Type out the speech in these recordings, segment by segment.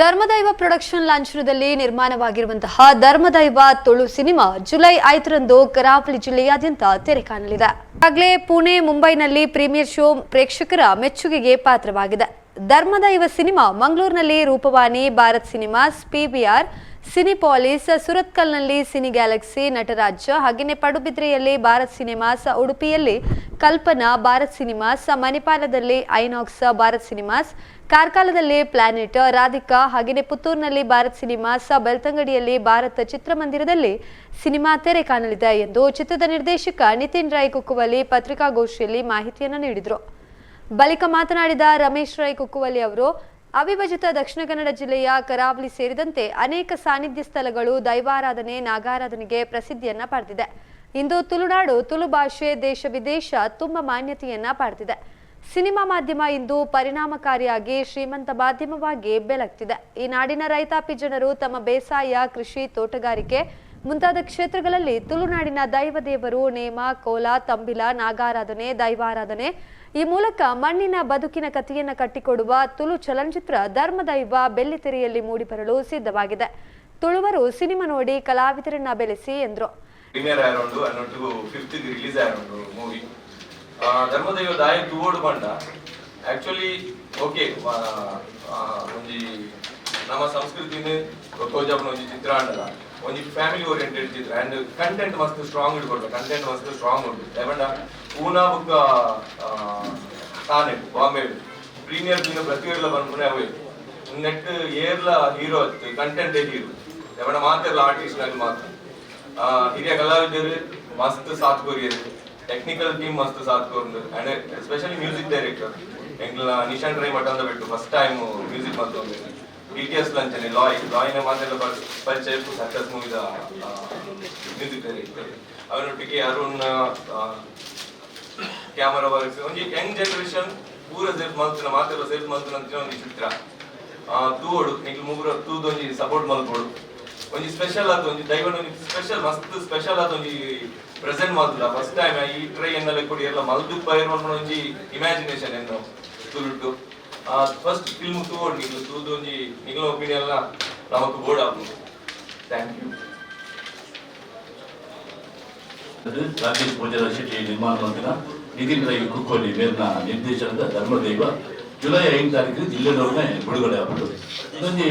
ಧರ್ಮದೈವ production ಲಾಂಛನದಲ್ಲಿ ನಿರ್ಮಾಣವಾಗಿರುವಂತಹ Dharmadaiva Tulu cinema July ಐದರಂದು ಕರಾವಳಿ ಜಿಲ್ಲೆಯಾದ್ಯಂತ ತೆರೆ ಕಾಣಲಿದೆ. ಆಗಲೇ ಪುಣೆ, ಮುಂಬೈನಲ್ಲಿ ಪ್ರೀಮಿಯರ್ ಶೋ ಪ್ರೇಕ್ಷಕರ ಮೆಚ್ಚುಗೆಗೆ ಪಾತ್ರವಾಗಿದೆ. ಧರ್ಮದೈವ ಸಿನಿಮಾ ಮಂಗಳೂರಿನಲ್ಲಿ Roopavani, Bharat cinemas, PBR Cinepolis ಸುರತ್ಕಲ್ನಲ್ಲಿ cine Galaxy Nataraj ಹಾಗೆಯೇ ಪಡುಬಿದ್ರೆಯಲ್ಲಿ ಭಾರತ್ ಸಿನಿಮಾಸ್ ಉಡುಪಿಯಲ್ಲಿ, ಕಲ್ಪನಾ ಭಾರತ್ ಸಿನಿಮಾಸ್ ಮಣಿಪಾಲದಲ್ಲಿ ಐನಾಕ್ಸ್ ಭಾರತ್ ಸಿನಿಮಾಸ್ ಕಾರ್ಕಾಲದಲ್ಲಿ ಪ್ಲಾನೆಟ್ ರಾಧಿಕಾ ಹಾಗೆಯೇ ಪುತ್ತೂರಿನಲ್ಲಿ ಭಾರತ್ ಸಿನಿಮಾಸ್ ಬೆಳ್ತಂಗಡಿಯಲ್ಲಿ ಭಾರತ ಚಿತ್ರಮಂದಿರದಲ್ಲಿ ಸಿನಿಮಾ ತೆರೆ ಕಾಣಲಿದೆ ಎಂದು ಚಿತ್ರದ ನಿರ್ದೇಶಕ ನಿತಿನ್ ರಾಯ್ ಕುಕ್ಕುವಲಿ ಪತ್ರಿಕಾಗೋಷ್ಠಿಯಲ್ಲಿ ಮಾಹಿತಿಯನ್ನು ನೀಡಿದರು. ಬಳಿಕ ಮಾತನಾಡಿದ ರಮೇಶ್ ರಾಯ್ ಕುಕ್ಕುವಲಿ ಅವರು ಅವಿಭಜಿತ ದಕ್ಷಿಣ ಕನ್ನಡ ಜಿಲ್ಲೆಯ ಕರಾವಳಿ ಸೇರಿದಂತೆ ಅನೇಕ ಸಾನ್ನಿಧ್ಯ ಸ್ಥಳಗಳು ದೈವಾರಾಧನೆ, ನಾಗಾರಾಧನೆಗೆ ಪ್ರಸಿದ್ಧಿಯನ್ನ ಪಡೆದಿದೆ. ಇಂದು ತುಳುನಾಡು ತುಳು ಭಾಷೆ ದೇಶ ವಿದೇಶ ತುಂಬ ಮಾನ್ಯತೆಯನ್ನ ಪಡೆದಿದೆ. ಸಿನಿಮಾ ಮಾಧ್ಯಮ ಇಂದು ಪರಿಣಾಮಕಾರಿಯಾಗಿ ಶ್ರೀಮಂತ ಮಾಧ್ಯಮವಾಗಿ ಬೆಳಗ್ತಿದೆ. ಈ ನಾಡಿನ ರೈತಾಪಿ ಜನರು ತಮ್ಮ ಬೇಸಾಯ, ಕೃಷಿ, ತೋಟಗಾರಿಕೆ ಮುಂತಾದ ಕ್ಷೇತ್ರಗಳಲ್ಲಿ ತುಳುನಾಡಿನ ದೈವ ದೇವರು ನೇಮ, ಕೋಲ, ತಂಬಿಲ, ನಾಗಾರಾಧನೆ, ದೈವಾರಾಧನೆ. ಈ ಮೂಲಕ ಮಣ್ಣಿನ ಬದುಕಿನ ಕಥೆಯನ್ನ ಕಟ್ಟಿಕೊಡುವ ತುಳು ಚಲನಚಿತ್ರ ಧರ್ಮದೈವ ಬೆಳ್ಳಿತೆರೆಯಲ್ಲಿ ಮೂಡಿಬರಲು ಸಿದ್ಧವಾಗಿದೆ. ತುಳುವರು ಸಿನಿಮಾ ನೋಡಿ ಕಲಾವಿದರನ್ನ ಬೆಳೆಸಿ ಎಂದರು. ಧರ್ಮದೈವ ದಾಯಿ ತೂವೋಡು ಬಂಡ ಆಕ್ಚುಲಿ ಓಕೆ ಒಂಜಿ ನಮ್ಮ ಸಂಸ್ಕೃತಿನೇ ತೋಜಾಪನ ಒಂಜಿ ಚಿತ್ರ ಒಂದು ಒಂಜಿ ಫ್ಯಾಮಿಲಿ ಓರಿಯೆಂಟೆಡ್ ಚಿತ್ರ. ಅಂಡ್ ಕಂಟೆಂಟ್ ಮಸ್ತ್ ಸ್ಟ್ರಾಂಗ್ ಇಟ್ಕೊಡ್ಬೇಕು ಕಂಟೆಂಟ್ ಮಸ್ತ್ ಸ್ಟ್ರಾಂಗ್ ಉಂಟು. ಯಾಕಂಡ ಪೂನಾ ಬುಕ್ಕ ತಾನೆ, ಬಾಂಬೆ. ಪ್ರೀಮಿಯರ್ ದಿನ ಪ್ರತಿಯೊಲ್ಲ ಬಂದ್ಮನೆ ಅವೇ ನೆಟ್ ಏರ್ಲ ಹೀರೋ ಕಂಟೆಂಟ್ ಹೀರೋ ಯಾಕಂಡ ಮಾತ್ರ ಆರ್ಟಿಸ್ಟ್ ಆಗಿ ಮಾತ್ರ. ಹಿರಿಯ ಕಲಾವಿದರು ಮಸ್ತ್ ಸಾತ್ ಕೊರಿಯರು ಟೆಕ್ನಿಕಲ್ ಟೀಮ್ ಮಸ್ತ್ ಸಾತ್ ಕೊರ್ದು ಅಂಡ್ ಎಸ್ಪೆಷಲಿ ಮ್ಯೂಸಿಕ್ ಡೈರೆಕ್ಟರ್ ಎಂಗ್ಲ ನಿಶಾನ್ ಟ್ರೈ ಅಂತ ಬಿಟ್ಟು ಫಸ್ಟ್ ಟೈಮ್ ಮ್ಯೂಸಿಕ್ ಮತ್ತೊಂದು ಎಸ್ ಲಂಚನೆ ಲಾಯ್ ಲಾಯ್ನ ಮಾತೆಲ್ಲ ಪರ್- ಪರಿಚಯ ಸಕ್ಸಸ್ ಮೂವಿದ ನಿಂತಿದ್ದಾರೆ ಅವರೊಟ್ಟಿಗೆ ಅರುಣ್ ಕ್ಯಾಮರಾ ವರ್ಕ್ಸ್ ಒಂದು ಯಂಗ್ ಜನರೇಷನ್ ಪೂರ ಸೇಫ್ ಮಲ್ತಿನ ಮಾತೆಲ್ಲ ಸೇಫ್ ಮಲ್ತಿನ ಅಂತ ಒಂದು ಚಿತ್ರ ತೂವೋಡು ನಿಖಿಲ್ ಮೂರು ತೂದೊಂದು ಸಪೋರ್ಟ್ ಮಲ್ಕೊಡು ಒಂದು ಸ್ಪೆಷಲ್ ಆದ ಒಂದು ದೈವನ ಒಂದು ಸ್ಪೆಷಲ್ ಮಸ್ತ್ ಸ್ಪೆಷಲ್ ಆದ ಒಂದು ಪ್ರೆಸೆಂಟ್ ಮಾಡ್ತದ ಫಸ್ಟ್ ಟೈಮ್ ಈ ಟ್ರೈ ಎನ್ನಲೆ ಕೊಡಿ ಎಲ್ಲ ಮಲ್ದು ಪೈರ್ ಒಂದು ಇಮ್ಯಾಜಿನೇಷನ್ ಎನ್ನು ತುಳುಟ್ಟು ಫಸ್ಟ್ ಫಿಲ್ಮ್ ನಿಖಿಲ್ ತೂದು ಒಂಜಿ ನಿಗಲ ಒಪಿನಿಯನ್ ಎಲ್ಲ ನಮಕ್ ಬೋರ್ಡ್ ಆಗ್ಬೋದು. ಥ್ಯಾಂಕ್ ಯು ಅದು ರಾಕೇಶ್ ಪೂಜಾರ ಶೆಟ್ಟಿ ನಿರ್ಮಾಣ ಮಂದಿರ ನಿತಿನ್ ರೈ ಕುಕ್ಕೋಲಿ ಮೇಲಿನ ನಿರ್ದೇಶನದ ಧರ್ಮದೈವ ಜುಲೈ ಐದು ತಾರೀಕು ಜಿಲ್ಲೆದವ್ರನ್ನೇ ಬಿಡುಗಡೆ ಆಗ್ಬೋದು ಇದೊಂದು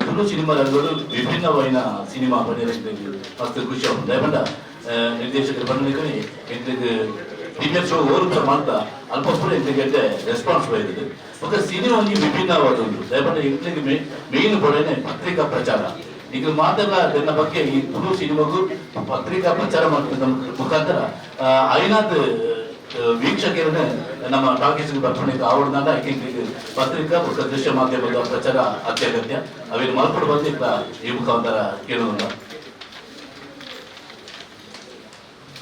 ತುಳು ರಂಗಗಳು ವಿಭಿನ್ನವಾದ ಸಿನಿಮಾ ಪಡೆಯಲಿಕ್ಕೆ ಮಸ್ತ್ ಖುಷಿ ಆಗುತ್ತೆ ದಯಮಂಡ ನಿರ್ದೇಶಕರು ಬಂದಿದ್ದೀನಿ ಎಂತ ಪ್ರೀಮಿಯರ್ ಶೋ ಓರುತ್ತ ಮಾಡ್ತಾ ಅಲ್ಪ ಎಂತ ಎಂಟ್ಲಿಗೆ ರೆಸ್ಪಾನ್ಸ್ ಬೈದಿದೆ ಮತ್ತೆ ಸಿನಿಮಾ ಒಂದು ವಿಭಿನ್ನವಾದ ಒಂದು ಯಾಕಂದ್ರೆ ಎಂಟ್ಲಿಗೆ ಮೇನ್ ಕೊಡೇನೆ ಪತ್ರಿಕಾ ಪ್ರಚಾರ. ಈಗ ಮಾತೆಲ್ಲ ಅದನ್ನ ಬಗ್ಗೆ ಈ ತುಳು ಸಿನಿಮಾಗೂ ಪತ್ರಿಕಾ ಪ್ರಚಾರ ಮಾಡ್ತಿದ್ದ ಮುಖಾಂತರ ಐನಾದ್ ವೀಕ್ಷಕರನ್ನ ನಮ್ಮ ಟಾಕೀಸ್ ಬರ್ಕೊಂಡಿದ್ದ ಅವ್ರನ್ನ ಪತ್ರಿಕಾ ಮತ್ತು ದೃಶ್ಯ ಮಾಧ್ಯಮದ ಪ್ರಚಾರ ಅತ್ಯಗತ್ಯ. ಅವೇನು ಮಲ್ಪಡು ಬಂದಿಲ್ಲ ಈ ಮುಖಾಂತರ ಕೇಳೋದಿಲ್ಲ